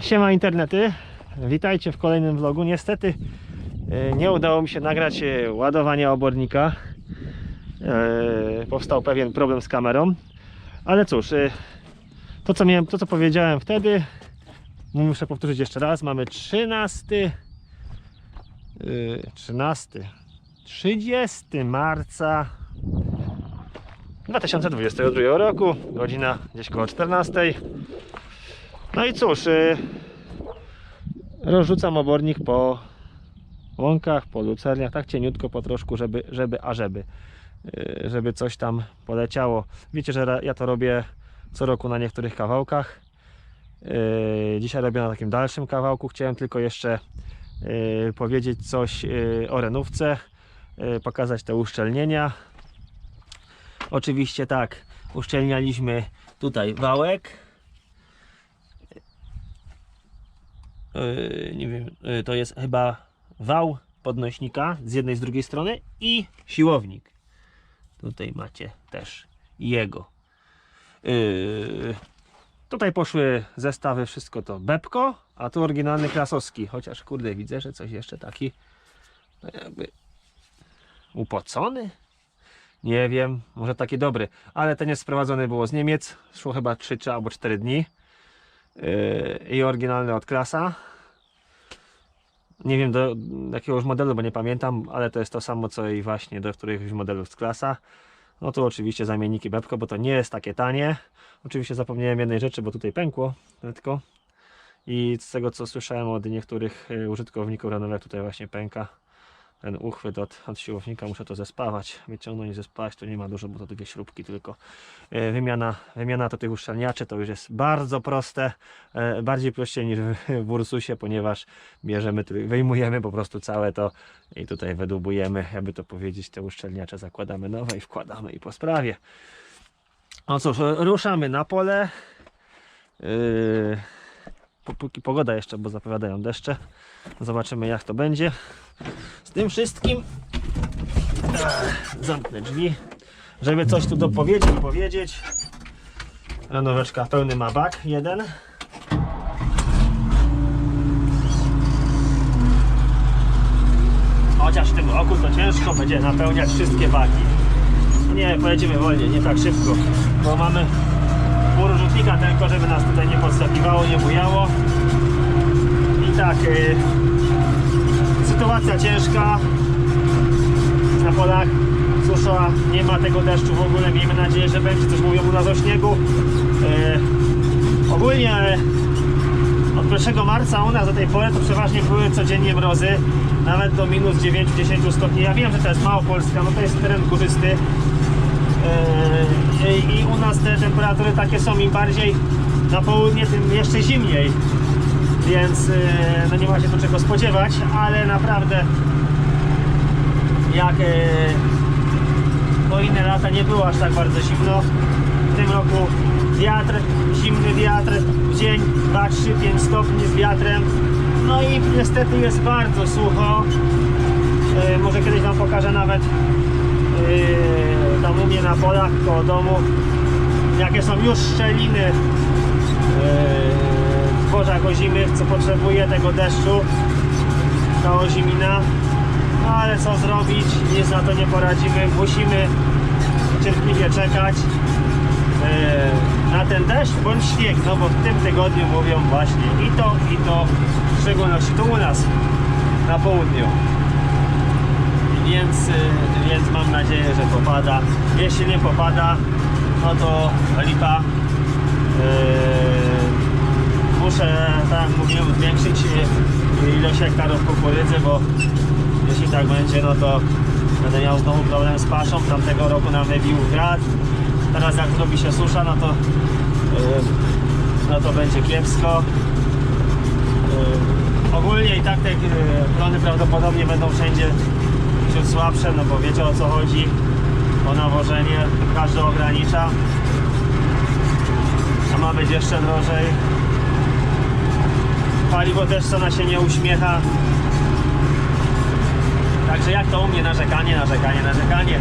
Siema internety, witajcie w kolejnym vlogu. Niestety e, nie udało mi się nagrać e, ładowania obornika. E, Powstał pewien problem z kamerą. Ale cóż, to co, miałem, to co powiedziałem wtedy, muszę powtórzyć jeszcze raz. Mamy 13, e, 13, 30 marca 2022 roku, godzina gdzieś koło 14. No i cóż, y, rozrzucam obornik po łąkach, po lucerniach, tak cieniutko po troszku, żeby, żeby a żeby, y, żeby coś tam poleciało. Wiecie, że ja to robię co roku na niektórych kawałkach. Y, Dzisiaj robię na takim dalszym kawałku. Chciałem tylko jeszcze powiedzieć coś o renówce, pokazać te uszczelnienia. Oczywiście tak, uszczelnialiśmy tutaj wałek, nie wiem, yy, to jest chyba wał podnośnika z jednej, z drugiej strony i siłownik. Tutaj macie też jego. Yy, tutaj poszły zestawy, wszystko to Bepko, a tu oryginalny Krasowski. Chociaż kurde, widzę, że coś jeszcze taki no jakby upocony. Nie wiem, może taki dobry, ale ten jest sprowadzony było z Niemiec. Szło chyba 3 czy albo 4 dni. Yy, i oryginalny od klasa. Nie wiem do jakiegoś modelu, bo nie pamiętam, ale to jest to samo co i właśnie do któregoś modelu z klasa. No to oczywiście zamienniki Bepko, bo to nie jest takie tanie. Oczywiście zapomniałem jednej rzeczy, bo tutaj pękło tylko. I z tego co słyszałem od niektórych yy, użytkowników renowek tutaj właśnie pęka ten uchwyt od, od siłownika. Muszę to zespawać, wyciągnąć i zespawać. Tu nie ma dużo, bo to dwie śrubki tylko. E, Wymiana, wymiana to tych uszczelniaczy to już jest bardzo proste, e, bardziej prościej niż w- Ursusie, ponieważ bierzemy, wyjmujemy po prostu całe to i tutaj wydłubujemy, jakby to powiedzieć, te uszczelniacze zakładamy nowe i wkładamy i po sprawie. No cóż, ruszamy na pole. Yy, Póki pogoda jeszcze, bo zapowiadają deszcze. Zobaczymy jak to będzie. Z tym wszystkim zamknę drzwi żeby coś tu dopowiedzieć i powiedzieć. Renoweczka pełny ma bak, jeden. Chociaż w tym roku to ciężko będzie napełniać wszystkie baki. Nie, pojedziemy wolniej, nie tak szybko, bo mamy rzutnika tylko, żeby nas tutaj nie podstawiwało, nie bujało. I tak, y, sytuacja ciężka, na polach susza, nie ma tego deszczu w ogóle, miejmy nadzieję, że będzie, coś mówią u nas o śniegu. E, ogólnie e, od 1 marca u nas do tej pory to przeważnie były codziennie mrozy, nawet do minus 9-10 stopni. Ja wiem, że to jest Małopolska, no to jest teren górzysty. E, i- u nas te temperatury takie są im bardziej na południe, tym jeszcze zimniej. Więc e, no nie ma się tu czego spodziewać, ale naprawdę jak e, no inne lata nie było aż tak bardzo zimno. W tym roku wiatr, zimny wiatr, w dzień 2-3-5 stopni z wiatrem. No i niestety jest bardzo sucho. E, może kiedyś Wam pokażę nawet e, tam u mnie na polach koło domu. Jakie są już szczeliny e, w zbożach ozimych, co potrzebuje tego deszczu. Ta ozimina. No ale co zrobić, nic na to nie poradzimy, musimy cierpliwie czekać e, na ten deszcz bądź śnieg, no bo w tym tygodniu mówią właśnie i to, i to, w szczególności tu u nas na południu. Więc, więc mam nadzieję, że popada. Jeśli nie popada, no to lipa. E, muszę, tak jak mówiłem, zwiększyć ilość hektarów kukurydzy, bo jeśli tak będzie, no to będę miał znowu problem z paszą. Tamtego roku nam wybił grad. Teraz jak zrobi się susza, no to yy, no to będzie kiepsko. Yy, ogólnie i tak te yy, plony prawdopodobnie będą wszędzie ciut słabsze, no bo wiecie o co chodzi. O nawożenie, każdy ogranicza. A ma być jeszcze drożej. Paliwo też co na się nie uśmiecha. Także jak to u mnie narzekanie, narzekanie, narzekanie.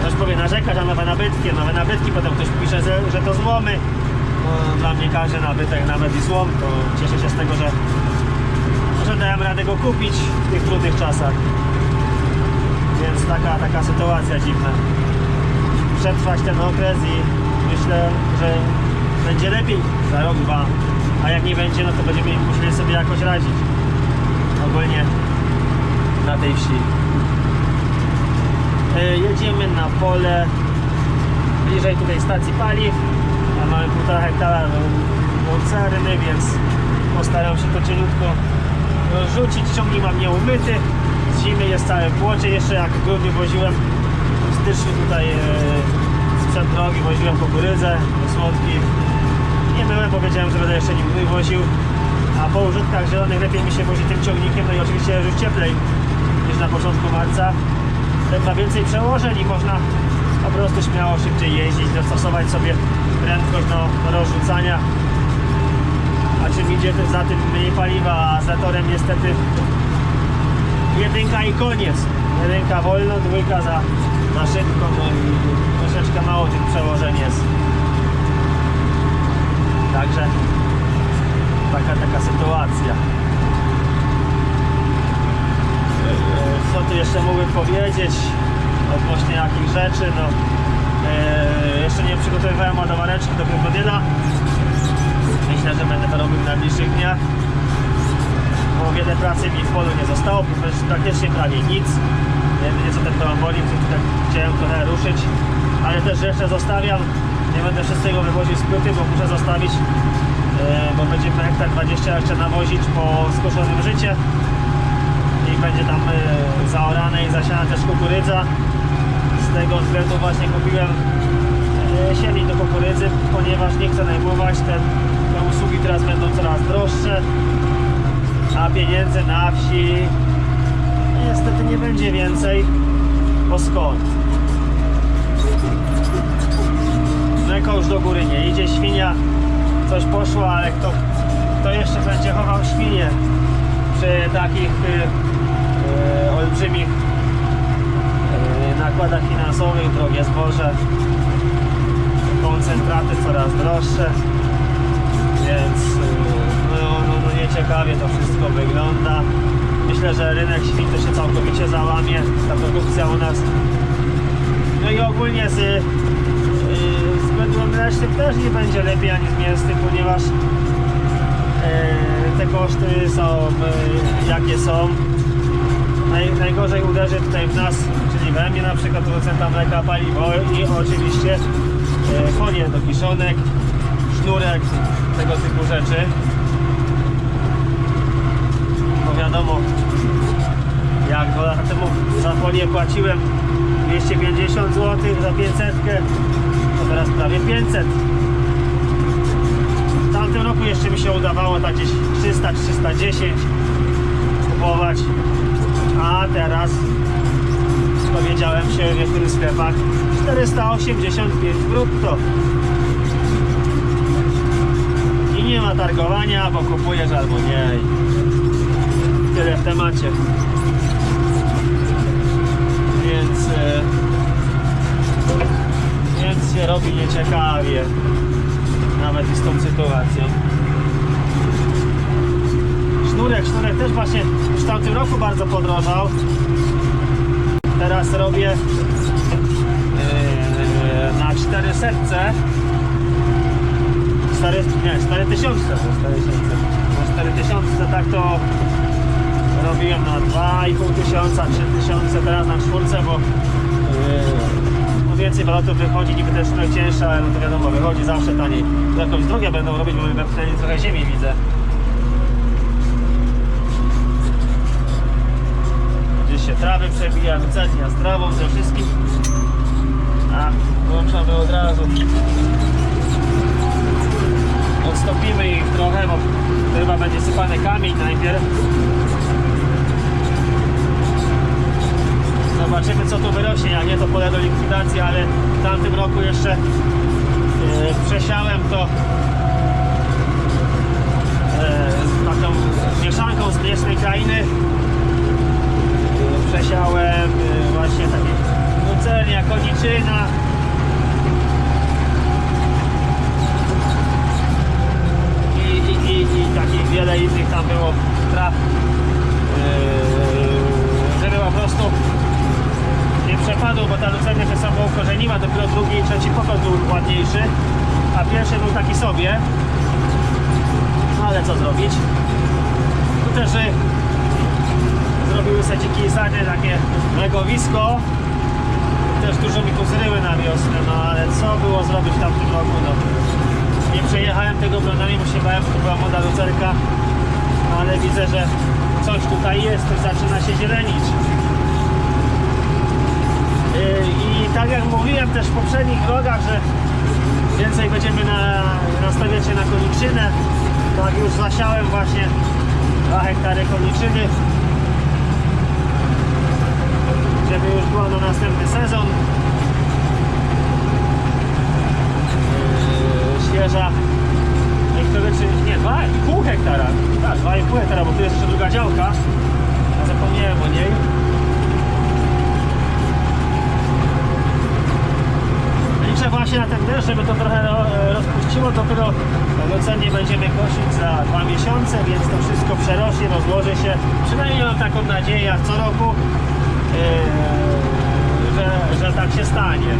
Ktoś powie narzekać, a nowe nabytki, nowe nabytki, potem ktoś pisze, że, że to złomy. no, dla mnie każdy nabytek, nawet i złom, to cieszę się z tego, że, że dałem radę go kupić w tych trudnych czasach. Więc taka, taka sytuacja dziwna. Przetrwać ten okres i myślę, że będzie lepiej za rok, dwa. A jak nie będzie, no to będziemy musieli sobie jakoś radzić. Ogólnie na tej wsi. E, Jedziemy na pole bliżej tutaj stacji paliw. Ja mamy półtora hektara mocaryny, więc postaram się to cieniutko rzucić. Ciągnik mam nieumyty. Zimy jest całe płocie. Jeszcze jak w grudniu woziłem w styczniu tutaj e, sprzed drogi woziłem kukurydzę, słodki. Nie byłem, bo wiedziałem, że będę jeszcze nim woził. A po użytkach zielonych lepiej mi się wozi tym ciągnikiem, no i oczywiście już cieplej niż na początku marca. Ma więcej przełożeń i można po prostu śmiało szybciej jeździć, dostosować sobie prędkość do, do rozrzucania. A czym idzie za tym mniej paliwa, a za torem niestety jedynka i koniec. Jedynka wolno, dwójka za, za szybko, i troszeczkę mało tych przełożeń jest. Także taka, taka sytuacja. Co tu jeszcze mógłbym powiedzieć odnośnie jakich rzeczy? No, e, jeszcze nie przygotowywałem ładowareczki do krokodyla. Myślę, że będę to robił w najbliższych dniach. Bo wiele pracy mi w polu nie zostało, praktycznie prawie nic. Jedynie co ten trombolin, to tak chciałem trochę ruszyć, ale też jeszcze zostawiam. Nie będę wszystkiego wywoził z płyty, bo muszę zostawić, e, bo będzie hektar 20 jeszcze nawozić po skoszonym życie i będzie tam e, zaorane i zasiana też kukurydza. Z tego względu właśnie kupiłem e, siewnik do kukurydzy, ponieważ nie chcę najmować. Te, te usługi teraz będą coraz droższe, a pieniędzy na wsi niestety nie będzie więcej. Bo skąd? Mleko już do góry nie idzie, świnia coś poszła, ale kto, kto jeszcze będzie chował świnie przy takich y, y, olbrzymich y, nakładach finansowych, drogie zboże, koncentraty coraz droższe, więc nieciekawie to wszystko wygląda. Myślę, że rynek świn to się całkowicie załamie, ta produkcja u nas. No i ogólnie z, y, z też nie będzie lepiej ani z mięsnym, ponieważ e, te koszty są e, jakie są. Naj, najgorzej uderzy tutaj w nas, czyli we mnie na przykład producenta mleka, paliwo i oczywiście e, folie do kiszonek, sznurek, tego typu rzeczy. Wiadomo, jak dwa lata temu za folię płaciłem 250 zł za 500, to teraz prawie 500. W tamtym roku jeszcze mi się udawało tak gdzieś 300-310 kupować, a teraz dowiedziałem się w niektórych sklepach 485 brutto. I nie ma targowania, bo kupujesz albo nie. Tyle w temacie. Więc, e, więc się robi nieciekawie nawet z tą sytuacją. Sznurek, sznurek też właśnie w tamtym roku bardzo podrożał. Teraz robię yy, na 400 4, nie, 4000 to 4000 bo 4000 tak to robiłem na 2,5 tysiąca, 3 tysiące, teraz na czwórce, bo yy, no więcej walotów wychodzi, niby też trochę cięższe, ale no to wiadomo, wychodzi zawsze taniej. Jakąś drogę będą robić, bo wepchnęli trochę ziemi widzę. Gdzieś się trawy przebija, wycenia z trawą, ze wszystkim. A, włączamy od razu. Odstąpimy ich trochę, bo chyba będzie sypany kamień najpierw. zobaczymy co tu wyrośnie, a nie to pole do likwidacji, ale w tamtym roku jeszcze e, przesiałem to yy, taką mieszanką z mlecznej krainy. Przesiałem e, właśnie takie lucernia, koniczyna. I, i, i, i takich wiele innych tam było. Ładniejszy, a pierwszy był taki sobie. No ale co zrobić? Tu też zrobiły se dziki sanie, takie legowisko. Też dużo mi tu zryły na wiosnę, no ale co było zrobić w tamtym roku? No. Nie przejechałem tego bronami, bo się bałem, to była młoda lucerka. No ale widzę, że coś tutaj jest, coś zaczyna się zielenić. Yy, I tak jak mówiłem też w poprzednich vlogach, że więcej będziemy na, nastawiać się na koniczynę, tak już zasiałem właśnie 2 hektary koniczyny, żeby już była na następny sezon. Yy, Świeża, niektóre czy nie, 2,5 hektara, tak, 2,5 hektara, bo tu jest jeszcze druga działka, zapomniałem o niej. Właśnie na ten deszcz, żeby to trochę ro- rozpuściło. Dopiero cennie będziemy kosić za dwa miesiące, więc to wszystko przerośnie, rozłoży się. Przynajmniej mam taką nadzieję, jak co roku, yy, że, że tak się stanie.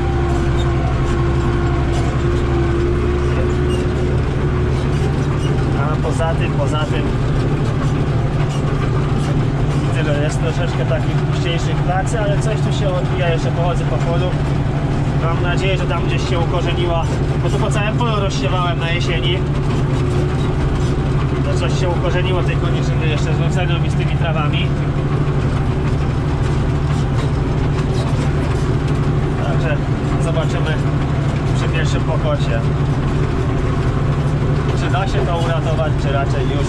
A poza tym, poza tym że jest troszeczkę takich puściejszych pracy, ale coś tu się odbija, jeszcze pochodzę po polu. Mam nadzieję, że tam gdzieś się ukorzeniła, bo tu po całym polu rozsiewałem na jesieni. To coś się ukorzeniło tej koniczyny jeszcze z lucerną i z tymi trawami. Także zobaczymy przy pierwszym pokocie. Czy da się to uratować, czy raczej już,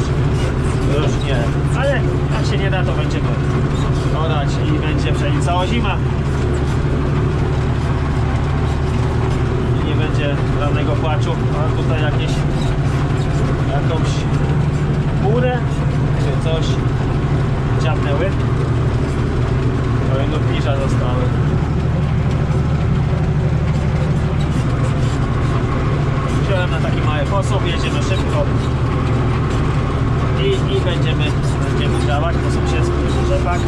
już nie. Ale jak się nie da, to będziemy orać i będzie pszenica zima. Będzie żadnego płaczu. Mam tutaj jakieś jakąś kurę czy coś dziabnęły. No i piża zostały. Wziąłem na taki mały posób, jedziemy szybko i, i będziemy, będziemy działać po sąsiedzku rzepak.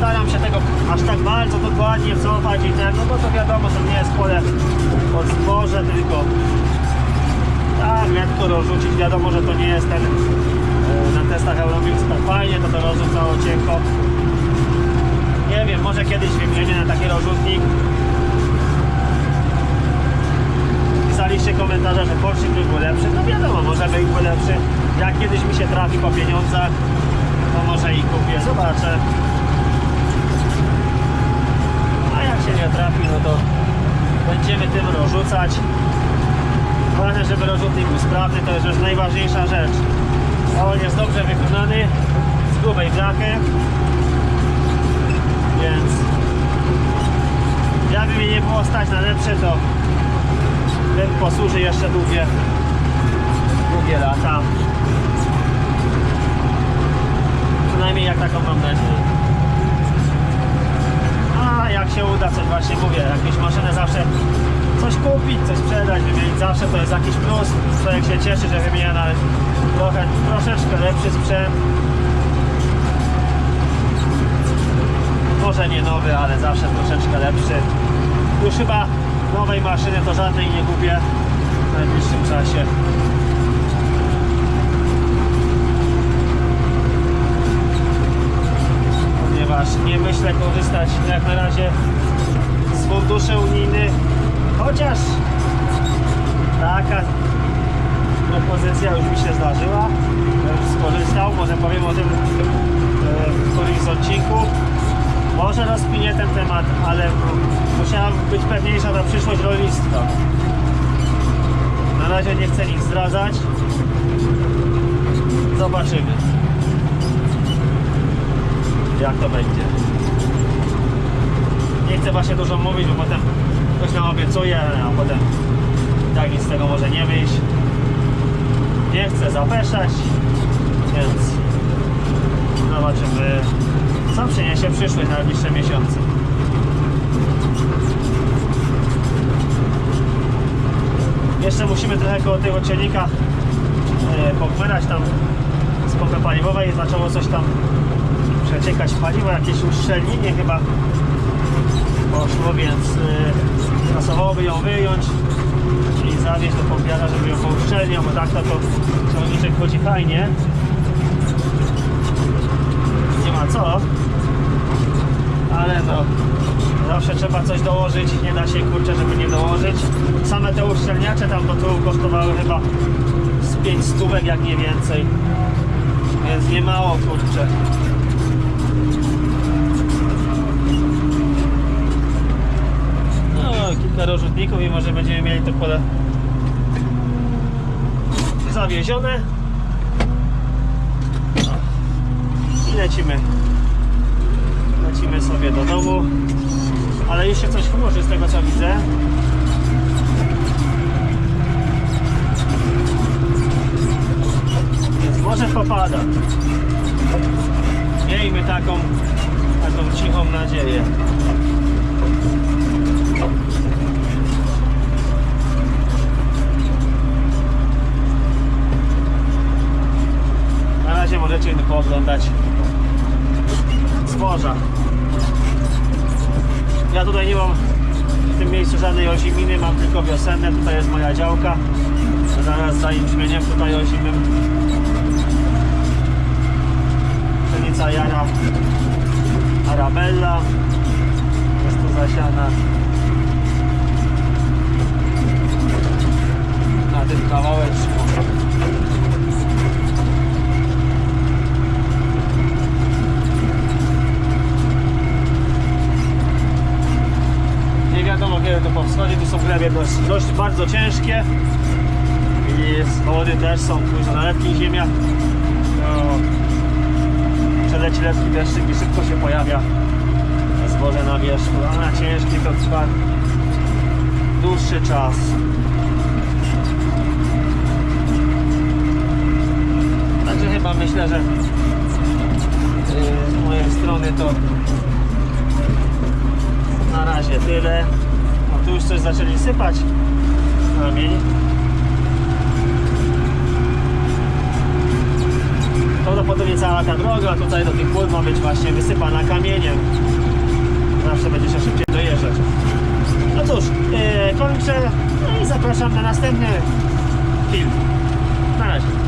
Staram się tego aż tak bardzo dokładnie cofać i ten, no bo to wiadomo, to nie jest pole pod zboże, tylko tak lekko rozrzucić. Wiadomo, że to nie jest ten e, na testach Euromix tak fajnie, to to rozrzucało cienko. Nie wiem, może kiedyś wymienię na taki rozrzutnik. Pisaliście komentarze, że Porsche był lepszy. No wiadomo, może by był lepszy. Jak kiedyś mi się trafi po pieniądzach, to może i kupię. Zobaczę. A jak się nie trafi, no to będziemy tym rozrzucać. Ważne, żeby rozrzutnik był sprawny, to jest już najważniejsza rzecz. On jest dobrze wykonany, z grubej blachy, więc jakby mnie nie było stać na lepsze, to ten posłuży jeszcze długie, długie lata. Przynajmniej jak taką mam nadzieję. Jak się uda, coś właśnie mówię, jakąś maszynę zawsze coś kupić, coś sprzedać, wymienić zawsze to jest jakiś plus. Człowiek się cieszy, że wymienia nawet trochę, troszeczkę lepszy sprzęt. Może nie nowy, ale zawsze troszeczkę lepszy. Już chyba nowej maszyny to żadnej nie kupię w najbliższym czasie. Nie myślę korzystać jak na razie z funduszy unijnych, chociaż taka propozycja już mi się zdarzyła. Skorzystał, może powiem o tym e, w którymś z odcinku. Może rozkminię ten temat, ale musiała być pewniejsza na przyszłość rolnictwa. Na razie nie chcę nic zdradzać. Zobaczymy. Jak to będzie. Nie chcę właśnie dużo mówić, bo potem ktoś nam obiecuje, a potem i tak nic z tego może nie wyjść. Nie chcę zapeszać, więc zobaczymy co przyniesie przyszłość na najbliższe miesiące. Jeszcze musimy trochę koło tego cielnika e, pogmerać tam z pompy paliwowej zaczęło coś tam przeciekać paliwo, jakieś uszczelnienie chyba poszło, więc yy, pasowałoby ją wyjąć i zawieźć do pompiarza, żeby ją pouszczelniał, bo tak to, to ciągniczek chodzi fajnie. Nie ma co, ale no zawsze trzeba coś dołożyć, nie da się kurczę, żeby nie dołożyć. Same te uszczelniacze tam do tyłu kosztowały chyba z 5 stówek, jak nie więcej. Więc nie mało kurczę. No, kilka rozrzutników i może będziemy mieli to pole zawiezione. I lecimy. Lecimy sobie do domu. Ale się coś chmurzy z tego co widzę. Więc może popada. Miejmy taką, taką cichą nadzieję. Na razie możecie pooglądać zboża. Ja tutaj nie mam w tym miejscu żadnej oziminy, mam tylko wiosenne. Tutaj jest moja działka. Zaraz za jęczmieniem tutaj ozimym. Pszenica jara Arabella. Jest tu zasiana na tym kawałeczku. Nie wiadomo kiedy to powschodzi, tu są glebie dość, dość bardzo ciężkie i schody też są, są na letniej ziemia. No, przeleci letni deszczyk i szybko się pojawia zboże na wierzchu, a na ciężki to trwa dłuższy czas. Także chyba myślę, że yy, z mojej strony to na razie tyle. No tu już coś zaczęli sypać. Kamień. Prawdopodobnie cała ta droga tutaj do tych pól ma być właśnie wysypana kamieniem. Zawsze będzie się szybciej dojeżdżać. No cóż, yy, kończę no i zapraszam na następny film. Na razie.